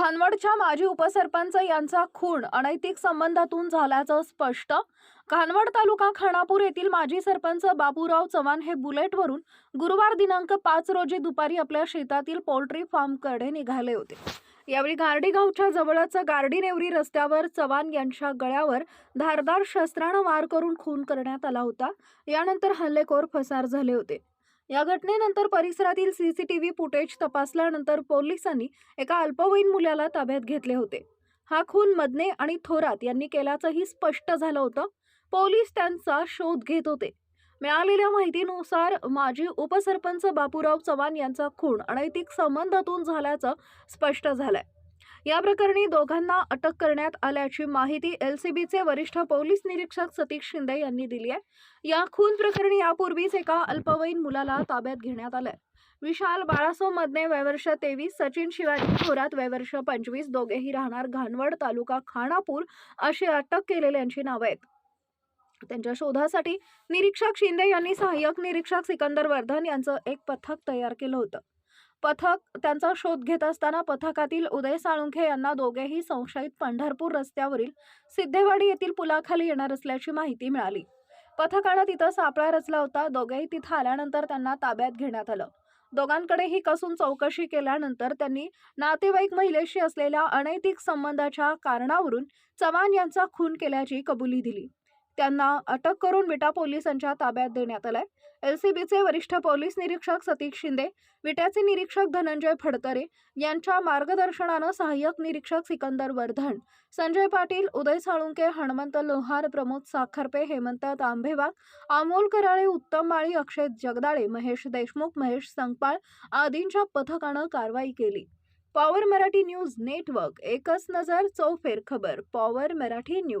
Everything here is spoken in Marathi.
घानवडच्या माजी उपसरपंच यांचा खून अनैतिक संबंधातून झाल्याचं स्पष्ट. घानवड तालुका खानापूर येथील माजी सरपंच बाबूराव चव्हाण हे बुलेटवरून गुरुवार दिनांक पाच रोजी दुपारी आपल्या शेतातील पोल्ट्री फार्मकडे निघाले होते. यावेळी गार्डीगावच्या जवळच गार्डीनेवरी रस्त्यावर चव्हाण यांच्या गळ्यावर धारदार शस्त्रानं वार करून खून करण्यात आला होता. यानंतर हल्लेखोर फसार झाले होते. या घटनेनंतर परिसरातील सीसीटीव्ही फुटेज तपासल्यानंतर पोलिसांनी एका अल्पवयीन मुलाला ताब्यात घेतले होते. हा खून मदने आणि थोरात यांनी केल्याचंही स्पष्ट झालं होतं. पोलीस त्यांचा शोध घेत होते. मिळालेल्या माहितीनुसार माजी उपसरपंच बापूराव चव्हाण यांचा खून अनैतिक संबंधातून झाल्याचं स्पष्ट झालंय. या प्रकरणी दोघांना अटक करण्यात आल्याची माहिती एलसीबीचे वरिष्ठ पोलीस निरीक्षक सतीश शिंदे यांनी दिली आहे. या खून प्रकरणी यापूर्वीच एका अल्पवयीन मुलाला ताब्यात घेण्यात आलंय. विशाल बाळासो मदने वयवर्ष तेवीस सचिन शिवाजी थोरात वयवर्ष पंचवीस दोघेही राहणार घाणवड तालुका खानापूर अशी अटक केलेल्यांची नावं आहेत. त्यांच्या शोधासाठी निरीक्षक शिंदे यांनी सहाय्यक निरीक्षक सिकंदर वर्धन यांचं एक पथक तयार केलं होतं. पथक त्यांचा शोध घेत असताना पथकातील उदय साळुंखे यांना दोघेही संशयित पंढरपूर रस्त्यावरील सिद्धेवाडी येथील पुलाखाली येणार असल्याची माहिती मिळाली. पथकानं तिथं सापळा रचला होता. दोघेही तिथं आल्यानंतर त्यांना ताब्यात घेण्यात आलं. दोघांकडेही कसून चौकशी केल्यानंतर त्यांनी नातेवाईक महिलेशी असलेल्या अनैतिक संबंधाच्या कारणावरून चव्हाण यांचा खून केल्याची कबुली दिली. त्यांना अटक करून विटा पोलिसांच्या ताब्यात देण्यात आलंय. एलसीबीचे वरिष्ठ पोलीस निरीक्षक सतीश शिंदे विट्याचे निरीक्षक धनंजय फडतरे यांच्या मार्गदर्शनानं सहाय्यक निरीक्षक सिकंदर वर्धन संजय पाटील उदय साळुंके हनुमंत लोहार प्रमोद साखरपे हेमंत तांभेवाग अमोल कराळे उत्तम माळी अक्षय जगदाळे महेश देशमुख महेश संगपाळ आदींच्या पथकानं कारवाई केली. पॉवर मराठी न्यूज नेटवर्क एकच नजर चौफेर खबर पॉवर मराठी न्यूज.